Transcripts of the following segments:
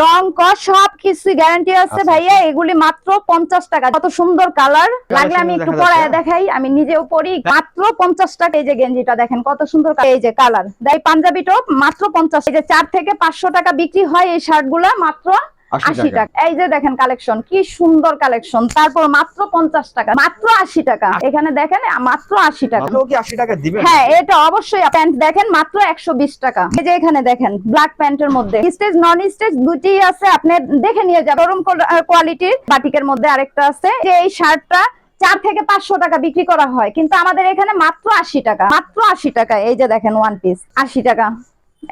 রং কস সব কিছু গ্যারান্টি আছে আচ্ছা, ভাইয়া। এগুলি মাত্র পঞ্চাশ টাকা। কত সুন্দর কালার লাগলে আমি একটু পরায় দেখাই। আমি নিজেও পরি মাত্র পঞ্চাশ টাকা। এই যে গেঞ্জিটা দেখেন কত সুন্দর এই যে কালার দেয় পাঞ্জাবি টপ মাত্র পঞ্চাশ। এই যে চার থেকে পাঁচশো টাকা বিক্রি হয় এই শার্ট মাত্র আশি টাকা। টাকা। এই যে দেখেন কালেকশন কি সুন্দর কালেকশন তারপর মাত্র পঞ্চাশ টাকা মাত্র আশি টাকা। এখানে দেখেন মাত্র আশি টাকা। আশি টাকা দিবেন? হ্যাঁ এটা অবশ্যই প্যান্ট দেখেন মাত্র একশো বিশ টাকা। এই যে এখানে দেখেন ব্ল্যাক প্যান্টের মধ্যে। স্টেজ নন স্টেজ দুটি আছে আপনি দেখে নিয়ে যাবেন। গরম কোয়ালিটির বাটিকের মধ্যে আরেকটা আছে। যে এই শার্টটা চার থেকে পাঁচশো টাকা বিক্রি করা হয় কিন্তু আমাদের এখানে মাত্র আশি টাকা মাত্র আশি টাকা। এই যে দেখেন ওয়ান পিস আশি টাকা।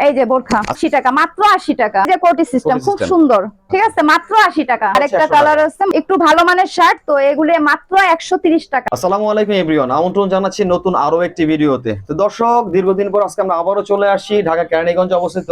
এই যে বোরখা আশি টাকা মাত্র আশি টাকা। এই যে কোটি সিস্টেম খুব সুন্দর ঠিক আছে? মাত্র আশি টাকা। আরেকটা 100 কালার আছে একটু ভালো মানের শার্ট তো এগুলি মাত্র একশো তিরিশ টাকা। আসসালামু আলাইকুম এভরিওয়ান আমন্ত্রণ জানাচ্ছি নতুন আরও একটি ভিডিওতে। তো দর্শক দীর্ঘদিন পর আজকে আমরা আবারও চলে আসি ঢাকা কেরানীগঞ্জ অবস্থিত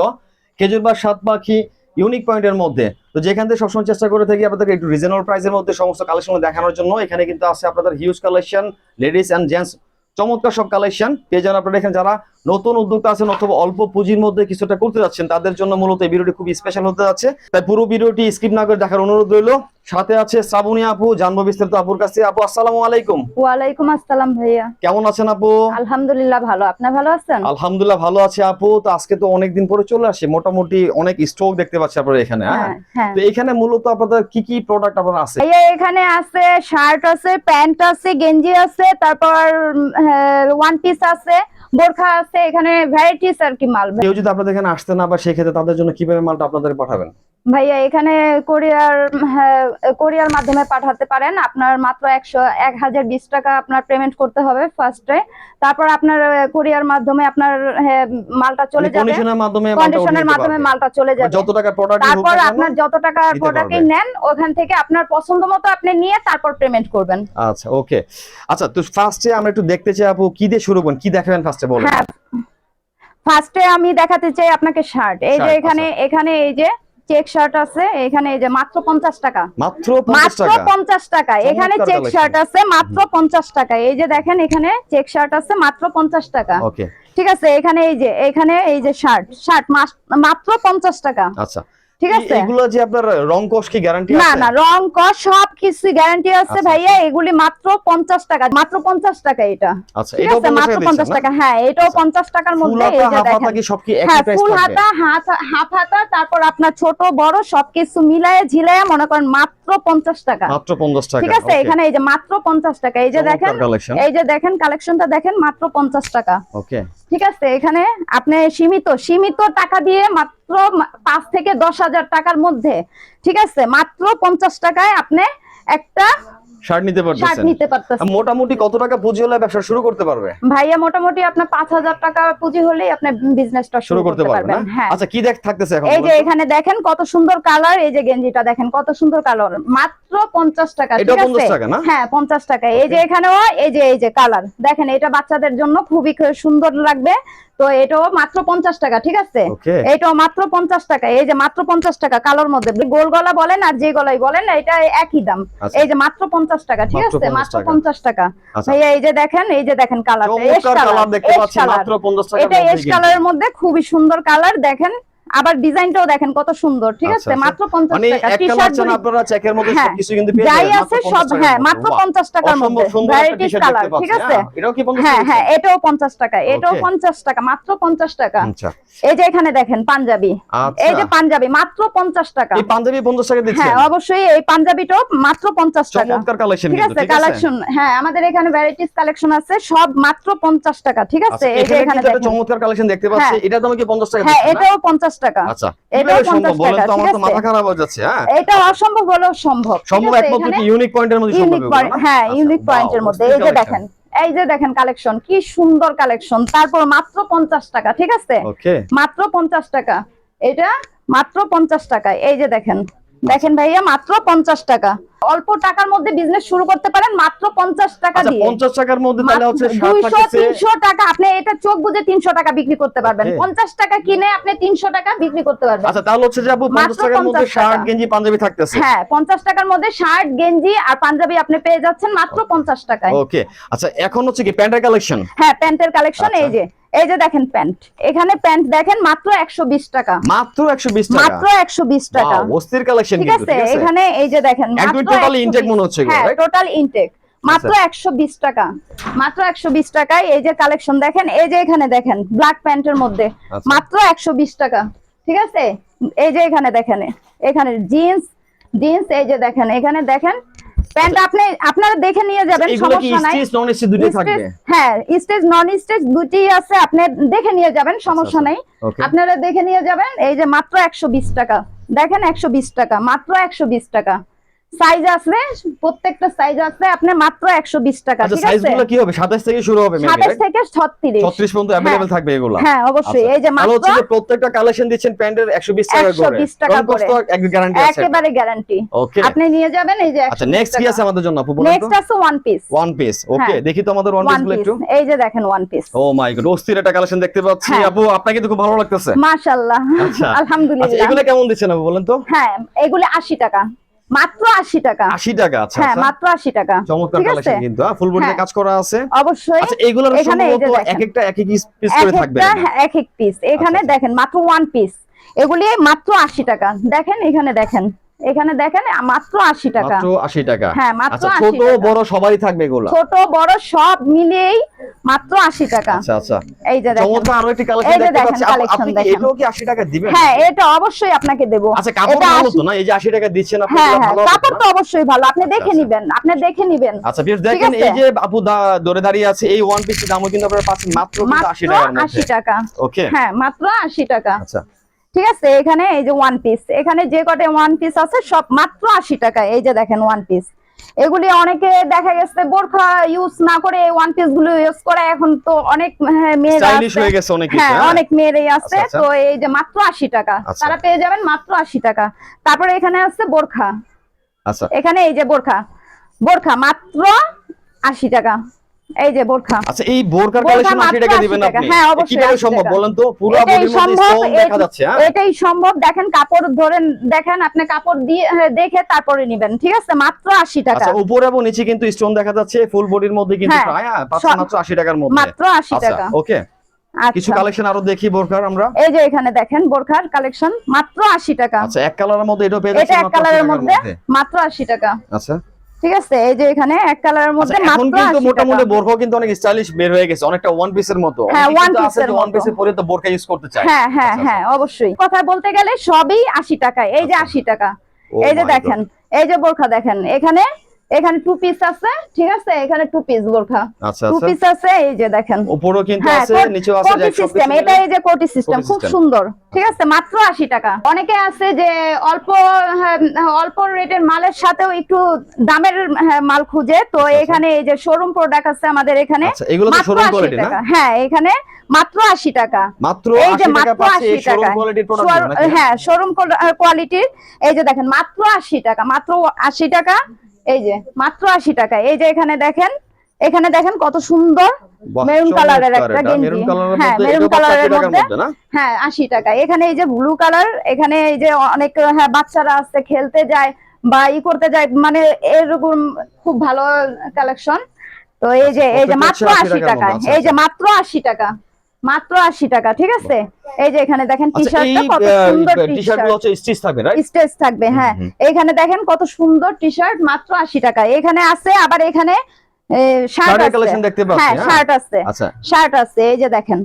খেজুরবাগ সাত পাখি ইউনিক পয়েন্টের মধ্যে। তো যেখান থেকে সবসময় চেষ্টা করে থাকি আপনাদেরকে একটু রিজনেবল প্রাইসের মধ্যে সমস্ত কালেকশন দেখানোর জন্য। এখানে কিন্তু আছে আপনাদের huge collection ladies and gents চমৎকার সব কালেকশন পেয়ে যান আপনারা এখানে যারা নতুন উদ্যোক্তা আছেন অথবা অল্প পুঁজির মধ্যে কিছুটা করতে যাচ্ছেন তাদের জন্য মূলত এই ভিডিওটি খুব স্পেশাল হতে যাচ্ছে। তাই পুরো ভিডিওটি স্কিপ না করে দেখার অনুরোধ রইল। সাথে আছে শ্রাবণী আপু জানব বিস্তারিত আপুর কাছে আপু আসসালামু আলাইকুম। ওয়ালাইকুম আসসালাম ভাইয়া। কেমন আছেন আপু? আলহামদুলিল্লাহ ভালো। আপনি ভালো আছেন? আলহামদুলিল্লাহ ভালো আছে আপু। তো আজকে তো অনেকদিন পরে চলে আসে মোটামুটি অনেক স্টক দেখতে পাচ্ছি আপনার এখানে হ্যাঁ? হ্যাঁ হ্যাঁ। তো এখানে মূলত আপনাদের কি কি প্রোডাক্ট আপনার আছে? ভাইয়া এখানে আছে শার্ট আছে প্যান্ট আছে গেঞ্জি আছে তারপর ওয়ান পিস আছে বোরখা আছে, এখানে ভ্যারাইটিস আর কি মাল। কেউ যদি আপনাদের এখানে আসতে না বা সেক্ষেত্রে তাদের জন্য কীভাবে মালটা আপনাদের পাঠাবেন? ভাইয়া এখানে কোরিয়ার কোরিয়ার মাধ্যমে পাঠাতে পারেন। আপনার মাত্র একশো এক হাজার বিশ টাকা আপনার পেমেন্ট করতে হবে ফার্স্টে তারপর আপনার কোরিয়ার মাধ্যমে আপনার হ্যাঁ, মালটা চলে যাবে। কন্ডিশনের মাধ্যমে মালটা চলে যাবে। যত টাকা প্রোডাক্ট তারপর আপনার যত টাকা প্রোডাক্টই নেন ওখান থেকে আপনার পছন্দ মতো আপনি নিয়ে তারপর পেমেন্ট করবেন। আচ্ছা ওকে আচ্ছা তো ফার্স্টে আমরা একটু দেখতে চাই আপু কি দিয়ে শুরু করুন? কি দেখাবেন ফার্স্টে বলেন। হ্যাঁ ফার্স্টে আমি দেখাতে চাই আপনাকে শার্ট এই যে এখানে এখানে এই যে চেক শার্ট আছে এখানে এই যে মাত্র পঞ্চাশ টাকা। মাত্র 50 মাত্র টাকা? পঞ্চাশ টাকা। এখানে চেক শার্ট আছে মাত্র পঞ্চাশ টাকা। এই যে দেখেন এখানে চেক শার্ট আছে মাত্র পঞ্চাশ টাকা। ওকে। ঠিক আছে এখানে এই যে এখানে এই যে শার্ট শার্ট মাত্র পঞ্চাশ টাকা। আচ্ছা। ঠিক আছে? এগুলো যে আপনার রং কোষ কি গ্যারান্টি না আছে? না রং কস সব কিছু গ্যারান্টি আছে আচ্ছা, ভাইয়া। এগুলি মাত্র পঞ্চাশ টাকা মাত্র পঞ্চাশ টাকা এটা। আচ্ছা এটাও মাত্র পঞ্চাশ টাকা হ্যাঁ এটাও পঞ্চাশ টাকার মধ্যে এই যে দেখেন। কি সব কি একই হ্যাঁ প্রাইস ফুল হাতা হাফ হাতা তারপর আপনার ছোট বড় সবকিছু মিলায়ে ঝিলায়ে মনে করেন মাত্র পঞ্চাশ টাকা। মাত্র 50 টাকা ঠিক আছে এখানে এই যে মাত্র পঞ্চাশ টাকা এই যে দেখেন এই যে দেখেন কালেকশনটা দেখেন মাত্র পঞ্চাশ টাকা। ওকে ঠিক আছে, এখানে আপনি সীমিত সীমিত টাকা দিয়ে মাত্র পাঁচ থেকে দশ হাজার টাকার মধ্যে, ঠিক আছে, মাত্র পঞ্চাশ টাকায় আপনি একটা শার্ট নিতে শার্ট নিতে পারতেছেন মোটামুটি কত টাকা পুঁজি হলে ব্যবসা শুরু করতে পারবে? ভাইয়া মোটামুটি আপনার পাঁচ হাজার টাকা পুঁজি হলেই আপনি বিজনেসটা শুরু করতে পারবে না? হ্যাঁ। আচ্ছা কি দেখ থাকতেছে এখন এই যে এখানে দেখেন কত সুন্দর কালার এই যে গেঞ্জিটা দেখেন কত সুন্দর কালার মাত্র পঞ্চাশ টাকা ঠিক আছে? 50 টাকা না? হ্যাঁ পঞ্চাশ টাকা। এই যে এখানেও এই যে এই যে কালার দেখেন এটা বাচ্চাদের জন্য খুবই সুন্দর লাগবে। তো এটাও মাত্র পঞ্চাশ টাকা ঠিক আছে? এটাও মাত্র পঞ্চাশ টাকা এই যে মাত্র পঞ্চাশ টাকা কালোর মধ্যে গোল গলা বলেন আর যে গলায় বলেন এটা একই দাম। আচ্ছা। এই যে মাত্র পঞ্চাশ টাকা ঠিক আছে? মাত্র পঞ্চাশ টাকা। আচ্ছা। ভাইয়া এই যে দেখেন এই যে দেখেন কালার চমৎকার কালার দেখতে পাচ্ছি মাত্র 50 টাকা এটা এস কালারের মধ্যে খুবই সুন্দর কালার দেখেন। আবার ডিজাইনটাও দেখেন কত সুন্দর ঠিক আচ্ছা, আছে? আচ্ছা। মাত্র পঞ্চাশ মানে টাকা। একটা টি বাচ্চা আপনারা চেকের মধ্যে হ্যাঁ, সবকিছু কিন্তু পেয়ে যাই আছে সব হ্যাঁ মাত্র মধ্যে। পঞ্চাশ টাকার মধ্যে। ভ্যারাইটিস কালার ঠিক আছে? হ্যাঁ, এটাও কি 50 হ্যাঁ হ্যাঁ এটাও পঞ্চাশ টাকা এটাও Okay. পঞ্চাশ টাকা মাত্র পঞ্চাশ টাকা। আচ্ছা। এই যে এখানে দেখেন পাঞ্জাবি। এই যে পাঞ্জাবি মাত্র পঞ্চাশ টাকা। এই পাঞ্জাবি 50 টাকা দিচ্ছেন? হ্যাঁ অবশ্যই এই পাঞ্জাবি টপ মাত্র পঞ্চাশ টাকা। চমৎকার কালেকশন ঠিক আছে? কালেকশন হ্যাঁ আমাদের এখানে ভ্যারাইটিস কালেকশন আছে সব মাত্র পঞ্চাশ টাকা ঠিক আছে? এই যে এখানে দেখেন। চমৎকার কালেকশন দেখতে পাচ্ছি। হ্যাঁ। এটা দামে কি 50 টাকা হ্যাঁ এটাও পঞ্চাশ টাকা। আচ্ছা। এটাও 50 টাকা, আমার তো মাথা খারাপ হয়ে যাচ্ছে হ্যাঁ? এটা অসম্ভব হলেও সম্ভব সম্ভব একমাত্র কি ইউনিক পয়েন্টের মধ্যে সম্ভব ইউনিক এগুলো, না? হ্যাঁ আচ্ছা, ইউনিক পয়েন্টের মধ্যে। এই যে দেখেন এই যে দেখেন কালেকশন কি সুন্দর কালেকশন তারপর মাত্র পঞ্চাশ টাকা ঠিক আছে? মাত্র পঞ্চাশ টাকা। এটা মাত্র পঞ্চাশ টাকা এই যে দেখেন দেখেন ভাইয়া মাত্র পঞ্চাশ টাকা। অল্প টাকার মধ্যে বিজনেস শুরু করতে পারেন মাত্র পঞ্চাশ টাকা আচ্ছা দিয়ে। পঞ্চাশ টাকার মধ্যে তাহলে হচ্ছে শার্ট দুইশো থাকতেছে তিনশো টাকা আপনি এটা চোখ বুঝে তিনশো টাকা বিক্রি করতে পারবেন। Okay. পঞ্চাশ টাকা কিনে আপনি তিনশো টাকা বিক্রি করতে পারবেন। আচ্ছা তাহলে হচ্ছে যে আপু পঞ্চাশ মাত্র টাকার মধ্যে 50 শার্ট গেঞ্জি পাঞ্জাবি থাকতেছে। হ্যাঁ পঞ্চাশ টাকার মধ্যে শার্ট গেঞ্জি আর পাঞ্জাবি আপনি পেয়ে যাচ্ছেন মাত্র পঞ্চাশ টাকায়। ওকে। আচ্ছা এখন হচ্ছে কি প্যান্টের কালেকশন? হ্যাঁ প্যান্টের কালেকশন আচ্ছা। এই যে এই যে দেখেন প্যান্ট। এখানে প্যান্ট দেখেন মাত্র একশো বিশ টাকা। মাত্র একশো বিশ টাকা? মাত্র একশো বিশ টাকা। Wow, অস্থির কালেকশন ঠিক আছে? এখানে এই যে দেখেন মাত্র 120 intake মনে হচ্ছে হ্যাঁ টোটাল ইনটেক মাত্র একশো বিশ টাকা। মাত্র একশো বিশ টাকায় এই যে কালেকশন দেখেন এই যে এখানে দেখেন ব্ল্যাক প্যান্টের মধ্যে। আচ্ছা। মাত্র একশো বিশ টাকা ঠিক আছে? এই যে এখানে দেখেন এখানে জিন্স জিন্স এই যে দেখেন এখানে দেখেন প্যান্ট আপনি আপনারা দেখে নিয়ে যাবেন এগুলো কি সমস্যা নাই। স্টিচ নন স্টিচ দুটোই থাকবে? হ্যাঁ স্টেজ নন স্টেজ দুটি আছে আপনি দেখে নিয়ে যাবেন সমস্যা আচ্ছা, নেই। আপনারা দেখে নিয়ে যাবেন এই যে মাত্র একশো বিশ টাকা। দেখেন একশো বিশ টাকা মাত্র একশো বিশ টাকা। সাইজ আছে প্রত্যেকটা সাইজ আছে আপনি মাত্র একশো বিশ টাকা আচ্ছা ঠিক সাইজ আছে গুলো কি হবে 27 থেকে শুরু হবে মেবি সাতাশ থেকে ছত্রিশ 36 পর্যন্ত अवेलेबल থাকবে এগুলো হ্যাঁ অবশ্যই এই যে তাহলে মাত্র হচ্ছে যে প্রত্যেকটা কালেকশন দিচ্ছেন প্যান্টের 120 টাকা করে 120 টাকা রং কষ্ট করে। এক গ্যারান্টি আছে একেবারে গ্যারান্টি ওকে আপনি নিয়ে যাবেন এই যে আচ্ছা নেক্সট কি আছে আমাদের জন্য আপু বলুন তো নেক্সট আছে one piece one piece okay হ্যাঁ। দেখি তো আমাদের ওয়ান পিস ওয়ান গুলো পিস একটু এই যে দেখেন one piece oh my god অস্থির একটা কালেকশন দেখতে পাচ্ছি হ্যাঁ। আপু আপনাকে তো খুব ভালো লাগতেছে মাশাআল্লাহ আচ্ছা আচ্ছা আলহামদুলিল্লাহ এগুলো কেমন দিচ্ছেন আপু বলেন তো হ্যাঁ এগুলি আশি টাকা মাত্র আশি টাকা। 80 টাকা আচ্ছা হ্যাঁ আচ্ছা। মাত্র আশি টাকা। চমৎকার কালেকশন কিন্তু ফুল হ্যাঁ। কাজ করা আছে। অবশ্যই। আচ্ছা এগুলোর সম্ভবত এক একটা এক এক পিস করে থাকবে এক এক পিস এখানে আচ্ছা, দেখেন মাত্র ওয়ান পিস এগুলি মাত্র আশি টাকা। দেখেন এখানে দেখেন। এখানে দেখেন মাত্র আশি টাকা। মাত্র 80 টাকা। হ্যাঁ, মাত্র আচ্ছা 80 ছোট বড় সবারই থাকবে এগুলো? ছোট বড় সব মিলিয়েই মাত্র আশি টাকা। আচ্ছা আচ্ছা। এই যে দেখেন। চমৎকার আরও একটি কালেকশন দেখতে পাচ্ছি। আপনি এটাও কি 80 টাকা দিবেন? হ্যাঁ এটা অবশ্যই আপনাকে দেবো। আচ্ছা কাপড় ভালো তো না? এই যে 80 টাকা দিচ্ছেন আপনি হ্যাঁ হ্যাঁ ভালো কাপড় তো অবশ্যই ভালো। আপনি দেখে আচ্ছা। নিবেন আপনি দেখে নিবেন। আচ্ছা বেশ দেখেন এই যে আপু ধরে দাঁড়িয়ে আছে এই ওয়ান পিসের দামও কিন্তু আপনারা পাচ্ছেন মাত্র 80 টাকার আশি টাকা। ওকে হ্যাঁ মাত্র আশি টাকা। আচ্ছা। ঠিক আছে? এখানে এই যে ওয়ান পিস এখানে যে কটে ওয়ান পিস আছে সব মাত্র আশি টাকা। এই যে দেখেন ওয়ান পিস এগুলি অনেকে দেখা গেছে বোরখা ইউজ না করে ওয়ান পিসগুলো ইউজ করে। এখন তো অনেক হ্যাঁ, মেয়েরা স্টাইলিশ আছে। হয়ে অনেক হ্যাঁ? অনেক মেয়েরাই আছে। আচ্ছা, আচ্ছা। তো এই যে মাত্র আশি টাকা। আচ্ছা। তারা পেয়ে যাবেন মাত্র আশি টাকা। তারপরে এখানে আছে বোরখা। এখানে এই যে বোরখা। বোরখা মাত্র আশি টাকা। এই যে বোরখা। আচ্ছা এই বোরকা কালেকশন 80 টাকা দিবেন আপনি। হ্যাঁ, অবশ্যই কীভাবে সম্ভব বলেন তো? পুরো বডির মধ্যে স্টোন দেখা যাচ্ছে হ্যাঁ? এটাই সম্ভব। দেখেন কাপড় ধরেন দেখেন আপনি কাপড় দিয়ে হ্যাঁ, দেখে তারপরে নিবেন। ঠিক আছে? মাত্র আশি টাকা। আচ্ছা উপরে এবং নিচে কিন্তু স্টোন দেখা যাচ্ছে ফুল বডির মধ্যে কিন্তু হ্যাঁ, প্রায় হ্যাঁ, মাত্র 80 টাকার মধ্যে। মাত্র আশি আচ্ছা টাকা। ওকে কিছু আচ্ছা কালেকশন আরও দেখি বোরকার আমরা। এই যে এখানে দেখেন বোরখার কালেকশন মাত্র আশি টাকা। আচ্ছা এক কালারের মধ্যে এটাও পেয়ে এটা এক কালারের মধ্যে। মাত্র আশি টাকা। আচ্ছা। ঠিক আছে এই যে এখানে এক কালারের মধ্যে আচ্ছা এখন কিন্তু মোটামুটি বোরখা কিন্তু অনেক স্টাইলিশ বের হয়ে গেছে অনেকটা ওয়ান পিসের মতো। হ্যাঁ, ওয়ান যে ওয়ান। পিসের পরে তো বোরখা ইউজ করতে চাই হ্যাঁ হ্যাঁ আচ্ছা, হ্যাঁ অবশ্যই। কথা বলতে গেলে সবই আশি টাকা এই যে আচ্ছা। আশি টাকা। Oh এই যে দেখেন এই যে বোরখা দেখেন এখানে এখানে টু পিস আছে ঠিক আছে? এখানে টু পিস বোরখা। আচ্ছা টু আচ্ছা। পিস আছে এই যে দেখেন। উপরেও কিন্তু হ্যাঁ আছে নিচেও আছে কোটি সিস্টেম এটা এই যে কোটি সিস্টেম খুব সুন্দর ঠিক আছে? মাত্র আশি টাকা। অনেকে আছে যে অল্প হ্যাঁ, অল্প রেটের মালের সাথেও একটু দামের হ্যাঁ, মাল খুঁজে। তো আচ্ছা, এখানে এই যে শোরুম প্রোডাক্ট আছে আমাদের এখানে। আচ্ছা এগুলো তো শোরুম কোয়ালিটি না? হ্যাঁ এখানে মাত্র আশি টাকা। মাত্র এই যে 80 টাকা মাত্র পাচ্ছে আশি শোরুম টাকা কোয়ালিটির প্রোডাক্ট হ্যাঁ শোরুম কোয়ালিটির এই যে দেখেন মাত্র আশি টাকা মাত্র আশি টাকা। এই যে মাত্র আশি টাকা। এই যে এখানে দেখেন এখানে দেখেন কত সুন্দর মেরুন কালারের একটা গেঞ্জি। হ্যাঁ মেরুন এটাও পাচ্ছে 80 কালারের মধ্যে। হ্যাঁ আশি টাকা। এখানে এই যে ব্লু কালার এখানে এই যে অনেক হ্যাঁ বাচ্চারা আছে খেলতে যায় বা ই করতে যায় মানে এরকম খুব ভালো কালেকশন তো এই যে এই যে মাত্র আশি টাকা। আচ্ছা, এই যে মাত্র আশি টাকা। মাত্র আশি টাকা ঠিক আছে? এই যে এখানে দেখেন টি আচ্ছা কত সুন্দর টি-শার্ট হচ্ছে স্টিচ থাকবে রাইট থাকবে হ্যাঁ। এখানে দেখেন কত সুন্দর টি শার্ট মাত্র আশি টাকা। এখানে আছে আবার এখানে শার্ট আছে। কালেকশন দেখতে পাচ্ছি হ্যাঁ হ্যাঁ। শার্ট আছে। আচ্ছা। শার্ট আছে এই যে দেখেন।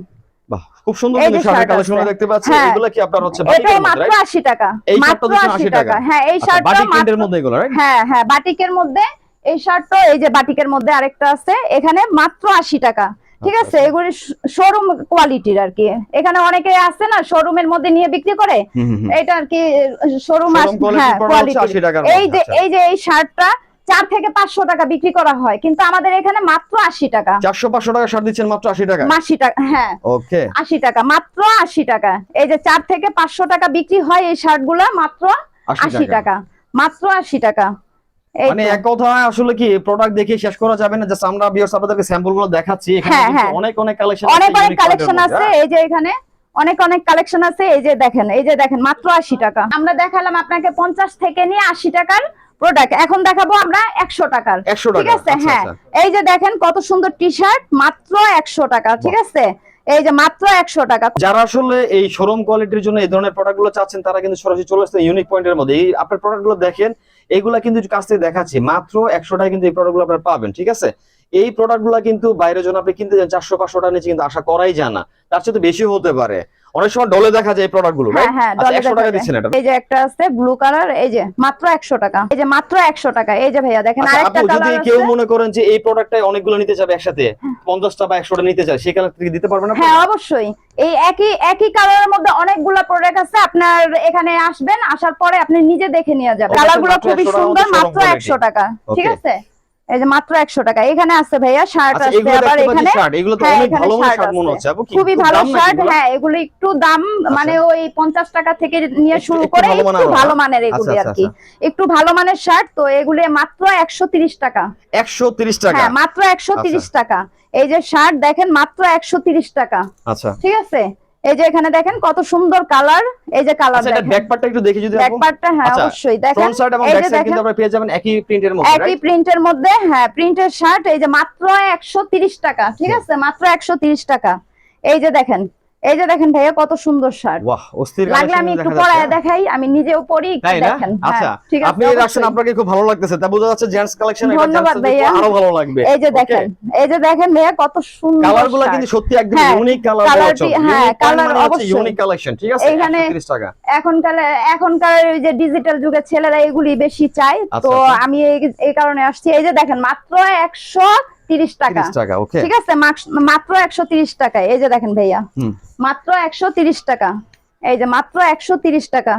বাহ খুব সুন্দর শার্ট কালেকশন দেখতে পাচ্ছি। হ্যাঁ। এগুলো কি আপনার হচ্ছে এটাও মাত্র রাইট আশি টাকা। মাত্র আশি 80 টাকা। হ্যাঁ এই আচ্ছা, শার্টটা বাটিক মধ্যে এগুলো রাইট হ্যাঁ হ্যাঁ বাটিকের মধ্যে এই শার্টটা এই যে বাটিকের মধ্যে আরেকটা আছে। এখানে মাত্র আশি টাকা। ঠিক আচ্ছা, আছে? এগুলি শোরুম কোয়ালিটির আর কি। এখানে অনেকে আছে না শোরুমের মধ্যে নিয়ে বিক্রি করে। এটা আর কি শোরুম হ্যাঁ কোয়ালিটি এই যে আচ্ছা। এই যে এই শার্টটা চার থেকে পাঁচশো টাকা বিক্রি করা হয়। কিন্তু আমাদের এখানে মাত্র আশি টাকা। চারশো পাঁচশো টাকা শার্ট দিচ্ছেন মাত্র আশি টাকা আশি টাকা হ্যাঁ। ওকে। আশি টাকা মাত্র আশি টাকা। এই যে চার থেকে পাঁচশো টাকা বিক্রি হয় এই শার্ট মাত্র আশি টাকা। মাত্র আশি টাকা। মানে এক কথায় আসলে কি প্রোডাক্ট দেখে শেষ করা যাবে না। জাস্ট আমরা ভিউয়ার্স আপনাদেরকে স্যাম্পলগুলো দেখাচ্ছি এখানে হ্যাঁ, কিন্তু হ্যাঁ। অনেক অনেক কালেকশন অনেক অনেক কালেকশন আছে এই যে এখানে। অনেক অনেক কালেকশন আছে এই যে দেখেন এই যে দেখেন মাত্র আশি টাকা। আমরা দেখালাম আপনাকে পঞ্চাশ থেকে নিয়ে আশি টাকার প্রোডাক্ট এখন দেখাবো আমরা একশো টাকার। ঠিক টাকা। আছে? আচ্ছা, হ্যাঁ। আচ্ছা। এই যে দেখেন কত সুন্দর টি শার্ট মাত্র একশো টাকা। ঠিক আছে? এই যে মাত্র একশো টাকা। যারা আসলে এই শোরুম কোয়ালিটির জন্য এই ধরনের প্রোডাক্টগুলো চাচ্ছেন তারা কিন্তু সরাসরি চলে আসছে ইউনিক পয়েন্টের মধ্যে। এই আপনার প্রোডাক্টগুলো দেখেন এইগুলা কিন্তু কাছ থেকে দেখাচ্ছি। মাত্র একশো টাকা কিন্তু এই প্রোডাক্টগুলো আপনারা পাবেন। ঠিক আছে? এই প্রোডাক্টগুলা কিন্তু বাইরের জন্য আপনি কিনতে যান চারশো পাঁচশো টাকা নিচে কিন্তু আশা করাই যায় না। তার চেয়ে তো বেশি হতে পারে। অনেক সময় ডলে দেখা যায় এই প্রোডাক্টগুলো হ্যাঁ হ্যাঁ আচ্ছা একশো টাকা যায়। দিচ্ছেন এটা। এই যে একটা আছে ব্লু কালার এই যে মাত্র একশো টাকা। এই যে মাত্র একশো টাকা। এই যে ভাইয়া দেখেন আচ্ছা, আরেকটা যদি কেউ মনে করেন যে এই প্রোডাক্টটাই অনেকগুলো নিতে যাবে একসাথে পঞ্চাশটা বা একশোটা নিতে চায় সেই কালার থেকে দিতে পারবেন হ্যাঁ অবশ্যই। এই একই একই কালারের মধ্যে অনেকগুলা প্রোডাক্ট আছে। আপনার এখানে আসবেন আসার পরে আপনি নিজে দেখে নিয়ে যাবেন Okay, কালারগুলো মাত্র খুবই সুন্দর মাত্র একশো টাকা। ঠিক আছে? এই যে মাত্র একশো টাকা। এখানে আছে ভাইয়া শার্ট আচ্ছা আছে আবার এখানে এগুলো তো হ্যাঁ, অনেক ভালো ভালো শার্ট মনে হচ্ছে আপু খুবই ভালো শার্ট হ্যাঁ এগুলো একটু দাম মানে ওই পঞ্চাশ টাকা থেকে নিয়ে শুরু করে একটু ভালো মানের এগুলি আচ্ছা, আর কি। একটু ভালো মানের শার্ট তো এগুলি মাত্র একশো তিরিশ টাকা। 130 টাকা? হ্যাঁ মাত্র একশো তিরিশ টাকা। এই যে শার্ট দেখেন মাত্র একশো তিরিশ টাকা। আচ্ছা। ঠিক আছে? এই যে এখানে দেখেন কত সুন্দর কালার এই যে কালার আচ্ছা দেখেন। ব্যাক পার্টটা একটু দেখি যদি ব্যাক পার্টটা হ্যাঁ আচ্ছা, অবশ্যই দেখেন। ফ্রন্ট সাইড এবং ব্যাক সাইড কিন্তু আমরা পেয়ে যাবেন একই প্রিন্টের মধ্যে একই প্রিন্টের মধ্যে হ্যাঁ প্রিন্টের শার্ট এই যে মাত্র একশো তিরিশ টাকা ঠিক আছে? মাত্র একশো তিরিশ টাকা। এই যে দেখেন এই যে দেখেন ভাইয়া কত সুন্দর শার্ট। বাহ অস্থির লাগলে আমি একটু পরায় দেখাই আমি নিজেও পরি দেখেন। হ্যাঁ, আচ্ছা ঠিক আছে আপনি রাখছেন আপনাকে খুব ভালো লাগতেছে তা বোঝা যাচ্ছে জেন্টস কালেকশন এটা ধন্যবাদ ভাইয়া। আরও ভালো লাগবে। এই যে দেখেন এই যে দেখেন ভাইয়া কত সুন্দর কালারগুলো কিন্তু সত্যি একদম হ্যাঁ, ইউনিক কালার colour বলছো হ্যাঁ, colour অবশ্যই। ইউনিক কালেকশন ঠিক আছে? এইখানে- 130 টাকা। এখনকার এখনকার ওই যে ডিজিটাল যুগের ছেলেরা এগুলি বেশি চায়। আচ্ছা, তো আচ্ছা। আমি এই- এই কারণে আসছি। এই যে দেখেন মাত্র একশো তিরিশ টাকা। 30 টাকা ওকে ঠিক আছে মাত্র একশো তিরিশ টাকা এই যে দেখেন ভাইয়া মাত্র একশো তিরিশ টাকা। এই যে মাত্র একশো তিরিশ টাকা।